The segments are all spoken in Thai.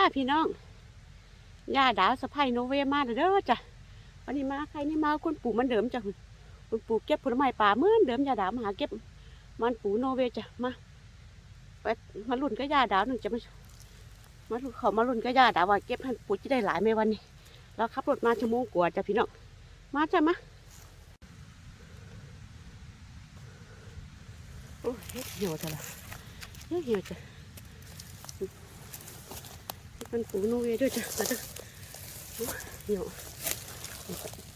าพี่น้องย่าดาวสะพายโนเวมาเด้อจ้ะวันนี้มาใครนี่มาคุณปู่มันเดิมจ้ะคุณปู่เก็บผลไม้ป่าเมื่อเดิมย่าดาวมาหาเก็บ มันปู่โนเวจ้ะมาไปมาลุ่นก็ย่าดาวหนึ่งจะมามาลุ่นเขามาลุ่นก็ย่าดาวว่าเก็บให้ปู่จะได้หลายไหมวันนี้ เราขับรถมาชั่วโมงกว่าจ้ะพี่น้องมาจ้ะมาโอ้ยเหี่ยวจ้ะละเฮ็ดเหี่ยวจ้ะ มันปูนูเวด้วยจ้ะมาจ้อเหี่ยว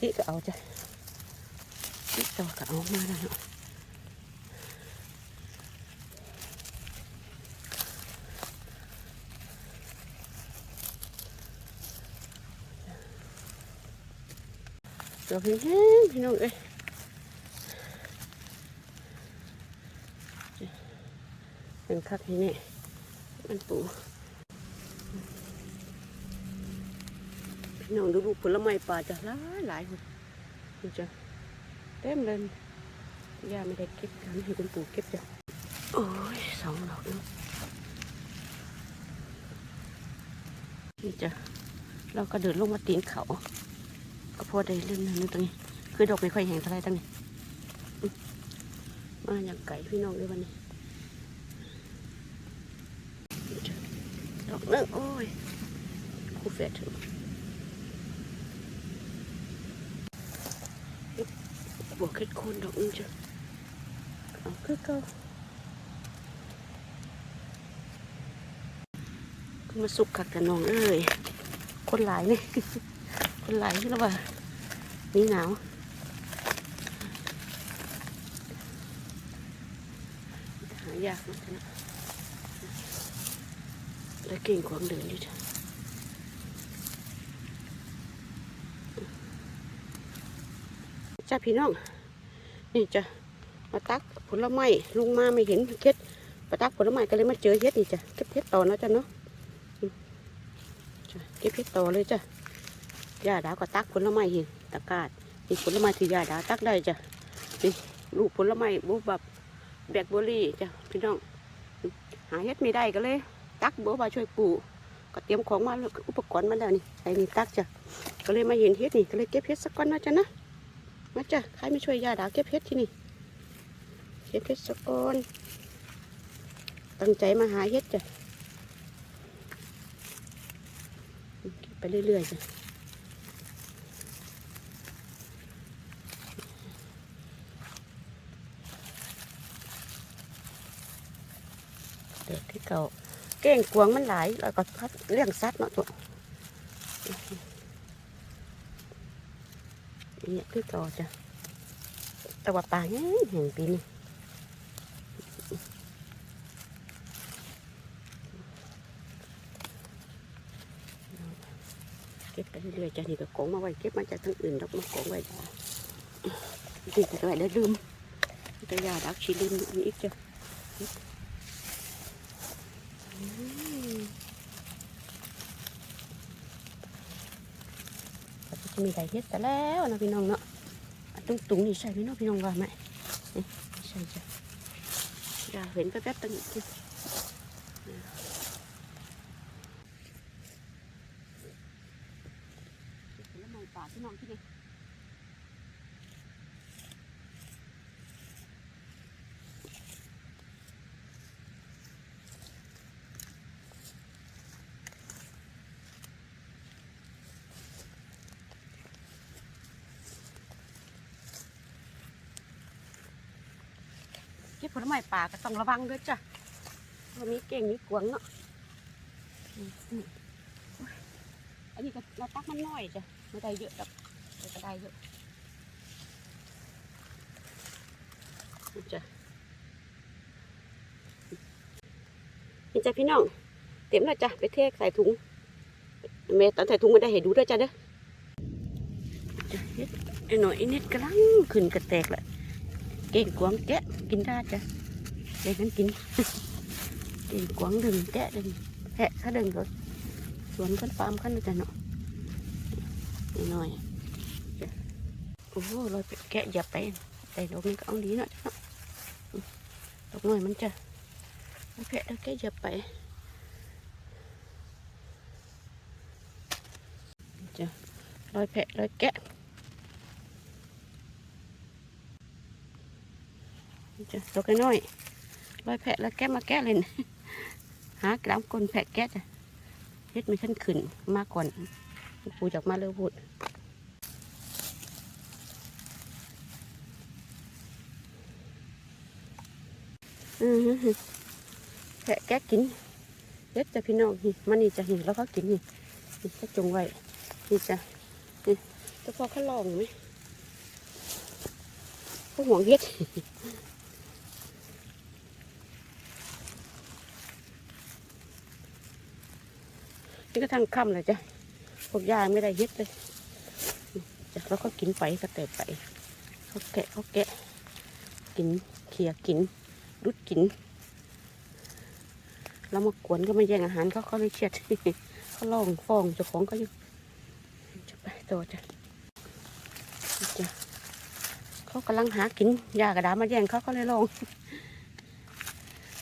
นี่ก็เอาจ้ะนี่ต่อก็เอามาแล้วเนาะตัวแห้งๆพี่น้องเอ้ยเป็นคักนี่นี่มันปู พี่น้องดูลูกผลไม้ป่าจะหลายหลายคนจ้ะเต็มเลยย่าไม่ได้เก็บกันให้คุณปู่เก็บจ้ะโอ้ยสองดอกเนาะนี่จ้ะเราก็เดินลงมาตีนเขา ก็พอได้เล่นนึงตรงนี้ คือดอกไม่ค่อยแห้งเท่าไรตั้งนี้มาอย่างไก่พี่น้องเลยวันนี้ดอกนึงโอ้ยคู่เฟต บวกเค็ดคนดอกนึงจ้ะเอาคือเก่าขึ้นมาสุกขักกันน้องเอ้ยคนหลายนี่คนหลายแล้วว่านี่หนาวหายากมากนะแล้วเก่งกวางเดินอยู่จ้ะ จ้าพี่น้อง นี่จ้ะมาตักผลไม้ลุงมาไม่เห็นเค็ดมาตักผลไม้ก็เลยมาเจอเฮ็ดนี่จ้ะเก็บเฮ็ดต่อนะจ้ะเนาะจ้ะเก็บเฮ็ดต่อเลยจ้ะยาดาวก็ตักผลไม้เห็นตะกาดนี่ผลไม้ที่ยาดาวตักได้จ้ะนี่ลูกผลไม้บุบแบบแบล็คเบอร์รี่จ้ะพี่น้อง หาเฮ็ดไม่ได้ก็เลย ตักบัวมาช่วยปลูกก็เตรียมของมาแล้วอุปกรณ์มาแล้วนี่ไอ้นี่ตักจ้ะก็เลยมาเห็นเฮ็ดนี่ก็เลยเก็บเฮ็ดสักก้อนนะจ้ะนะ มาจ้ะใครไม่ช่วยยาดาวเก็บเพชรที่นี่เก็บเพชรสกอนตั้งใจมาหาเฮ็ดจ้ะไปเรื่อยๆจ้ะเด็กที่เก่าเก่งกวางมันหลายแล้วก็พัดเลี้ยงสัตว์เนาะตัว เนี่ยคือเก่าจ้ะแต่ว่าปลาเนี่ยเห็นปีนี้เก็บไปเรื่อยๆจ้ะนี่ก็กงมาไว้เก็บมาจากทั้งอื่นดอกมากงไว้จ้ะนี่ก็ไว้ได้ลืมแต่ยาดักชีลืมนี่อีกจ้ะอื มีไก่เฮ็ดแต่แล้วนะพี่น้องเนาะตุ้งตุ้งนี่ใช่ไหมเน้องพี่น้องว่าไหมนี่ใช่จ้ะอย่าเห็นแป๊บๆตั้งนี้แลไม้ป่าพี่น้องที่นี่ ผลไม้ป่าก็ต้องระวังด้วยจ้ะเพราะมีเก่งมีกวงเนาะอันนี้ก็เราตักมันน้อยจ้ะไม่ได้เยอะหรอกแต่ได้เยอะจ้ะนี่จ้ะพี่น้อง เต็มแล้วจ้ะไปเทใส่ถุงเมย์ตอนใส่ถุงไม่ได้เห็นดูด้วยจ้ะเด้อเฮ็ดไอ้หน่อยไอ้นิดกำลังขึ้นกระแตกแหละ เก่งกวงแกะกินได้จ้ะเด็กนั้นกิน เก่งกวงดึงแกะดึงแหะข้าดึงรถสวนขั้นฟาร์มขั้นจ้ะเนาะนิดหน่อยโอ้โหลอยแกะหยับไปแต่ดอกนี้ก็เอาดีหน่อยจ้ะดอกหน่อยมันจ้ะแกะดอกแกะหยับไปจ้ะลอยแพะลอยแกะ จะตัวน้อยๆรอยแผลรอยแกะมาแกะเลยหากระดามกลนแผลแกะจ้ะเฮ็ดไม่ทันขึ้นมาก่อนปูจากมาเลยพูดอือแพะแกะกินเด็ดจะพี่น้องนี่มันนี่จะเห็นแล้วเขากินนี่นี่ก็จงไว้นี่จะนี่จะพอเขาลองไหมพวกห่วเฮ็ด นี่ก็ทางค่ำเลยจ้ะพวกยาไม่ได้เฮ็ดเลยจ้ะแล้วก็กินไปก็เติบไปเขาแกะเขาแกะ กินเขี่ยกินรุดกิน แล้วมากวนก็มาแย่งอาหารเขาเขาเลยเครียดเขาลองฟองเจ้าของเขาอยู่จะไปต่อจ้ะจ้ะเขากำลังหากินยากระดาษมาแย่งเขาเขาเลยลอง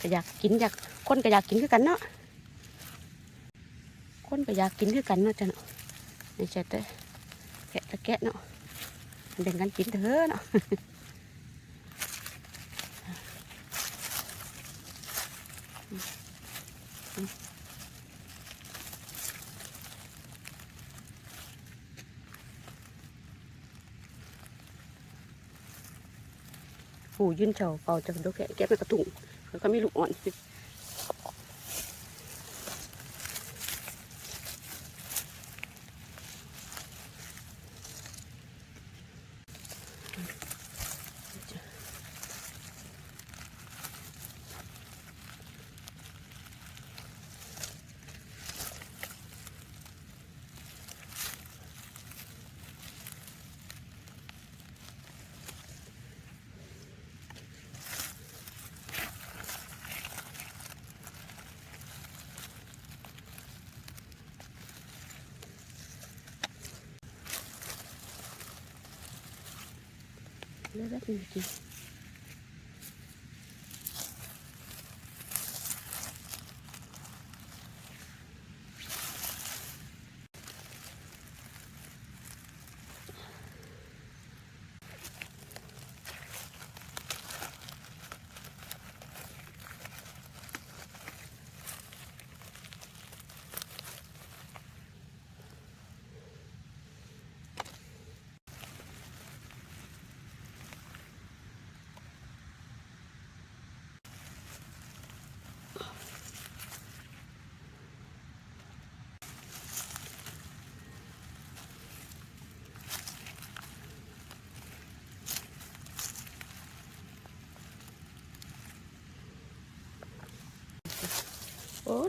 ก็อยากกินอยากคนก็อยากกินคือกันเนาะ คนก็อยากกินคือกันเนาะจ้ะเนาะไม่ใช่แต่แกะตะแกะเนาะแบ่งกันกินเถอะเนาะหูยื่นเฉาเป่าจากดอกแกะแกะไปกระตุงแล้วก็ไม่ลูกอ่อน แล้วแ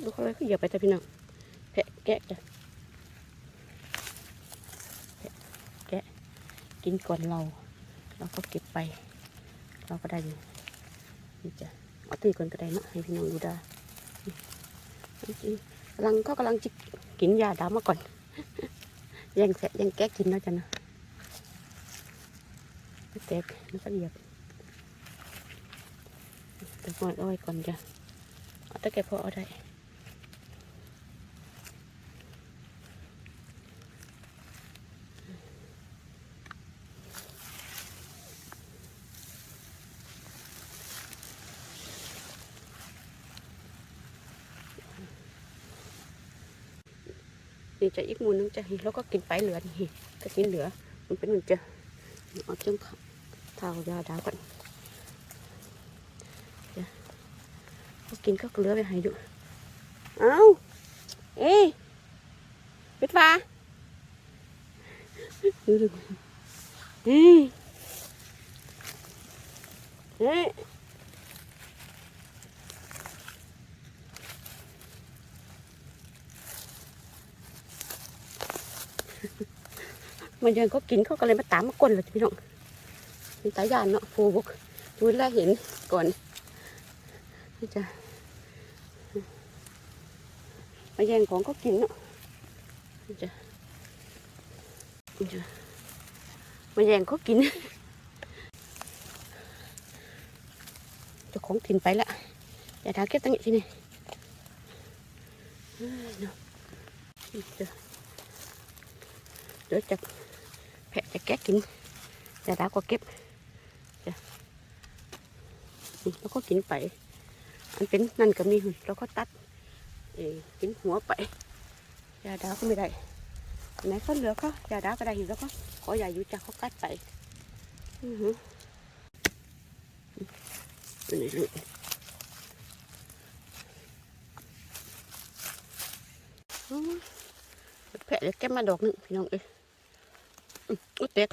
ดูเขาเลยเขาเหยียบไปแต่พี่น้องแพะแกะจ้ะแพะแกะกินก่อนเรา เราก็เก็บไป เราก็ได้อยู่นี่จ้ะเอาตีก่อนก็ได้เนาะให้พี่น้องดูได้กำลังเขากำลังจิกกินยาดามาก่อนแย่งแสะแย่งแกะกินแล้วจ้ะนะแตกมันก็เหยียบแต่ก่อนเอาไว้ก่อนจ้ะเอาต่แกพอเอาได้ นี่จะอีกมูลนึงจะแล้วก็กินไปเหลือนี่ก็กินเหลือ มันเป็นมันจะเอาเจ้าเท้ายาดาก่อนก็กินก็เหลือไปให้ดูเอาเอ้ยปิดฟ้าดูดูเฮ้ยเฮ้ มันยังเขากินเขาก็เลยมาตามมากวนเลยพี่น้องเป็นตายานเนาะฟูบุกดูแลเห็นก่อนนี่จะมาแย่งของเขากินเนาะนี่จะนี่จะมาแย่งเขากินจ้าของกินไปละอย่าทาเก็บตั้งอีกทีนี่เนาะนี่จะเดี๋ยวจะ แพะจะแกะกินยาดาวก็เก็บแล้วก็กินไป อันเป็นนั่นก็มีหุ่นแล้วก็ตัดเอกินหัวไปยาดาวก็ไม่ได้ไหนก็เหลือก็ยาดาวก็ได้อยู่แล้วก็ขออย่าอยู่จากเขากัดไปอือหืออันไหนลูกแพะเดี๋ยวแก้มาดอกหนึ่งพี่น้องเอ้ย อุ้ยเตก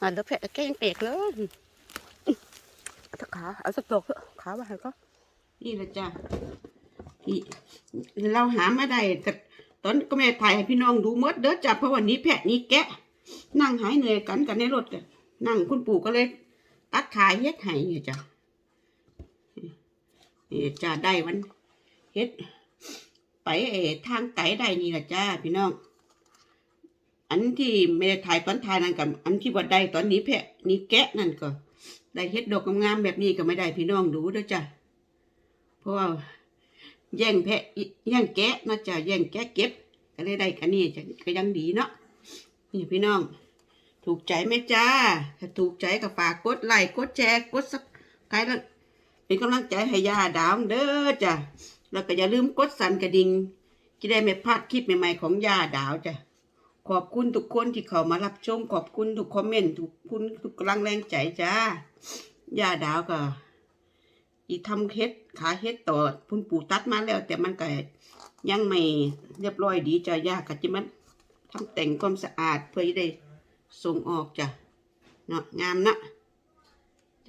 อ่าแล้วแพะแก้ยังเตกเลยอืมเอาขาเอาสักดอกเถอะขามาให้ก็นี่แหละจ้ะที่เราหามาได้กับตอนก็แม่ถ่ายให้พี่น้องดูหมดเด้อจ้ะเพราะวันนี้แพะนี้แกะ นั่งหายเหนื่อยกันกันในรถกันนั่งคุณปู่ก็เลยตัดขายเฮ็ดให้เนี่ยจ้ะนี่จ้ะได้วันเฮ็ดไปเอทางไกลได้นี่แหละจ้าพี่น้อง อันที่ไม่ได้ถ่ายตอนถ่ายนั่นกับอันที่ว่าได้ตอนนี้แพะนี่แกะนั่นก็ได้เฮ็ดดอกงามๆแบบนี้ก็ไม่ได้พี่น้องดูเด้อจ้ะเพราะว่าแย่งแพะแย่งแกะนาะจ้ะแย่งแกะเก็บก็เลยได้กันนี่จ้ะก็ยังดีเนาะนี่พี่น้อง ถูกใจไหมจ้า ถ้าถูกใจก็ฝากกดไลค์กดแชร์กดซับใครแล้วเป็นกำลังใจให้ยาดาวเด้อจ้ะแล้วก็อย่าลืมกดสั่นกระดิ่งจะได้ไม่พลาดคลิปใหม่ๆของยาดาวจ้ะ ขอบคุณทุกคนที่เข้ามารับชม ขอบคุณทุกคอมเมนต์ทุกคุณทุกกำลังแรงใจจ้ายาดาวก็อีทำเฮ็ดขาเฮ็ดต่อพุ่นปู่ตัดมาแล้ว แต่มันก็ยังไม่เรียบร้อยดีจ้ะยากก็จะมันทำแต่งความสะอาดเพื่อจะได้ส่งออกจ้ะเนาะงามนะ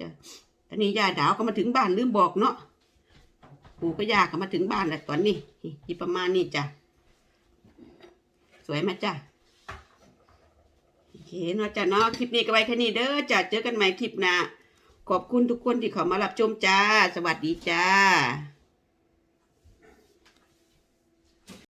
จ้ะตอนนี้ยาดาวก็มาถึงบ้านลืมบอกเนาะปู่ก็ยาก็มาถึงบ้านแล้วตอนนี้นี่ประมาณนี้จ้ะสวยไหมจ้ะ เคเนาะจ้ะเนาะคลิปนี้ก็ไว้แค่นี้เด้อจ้ะเจอกันใหม่คลิปหน้าขอบคุณทุกคนที่เข้ามารับชมจ้า สวัสดีจ้า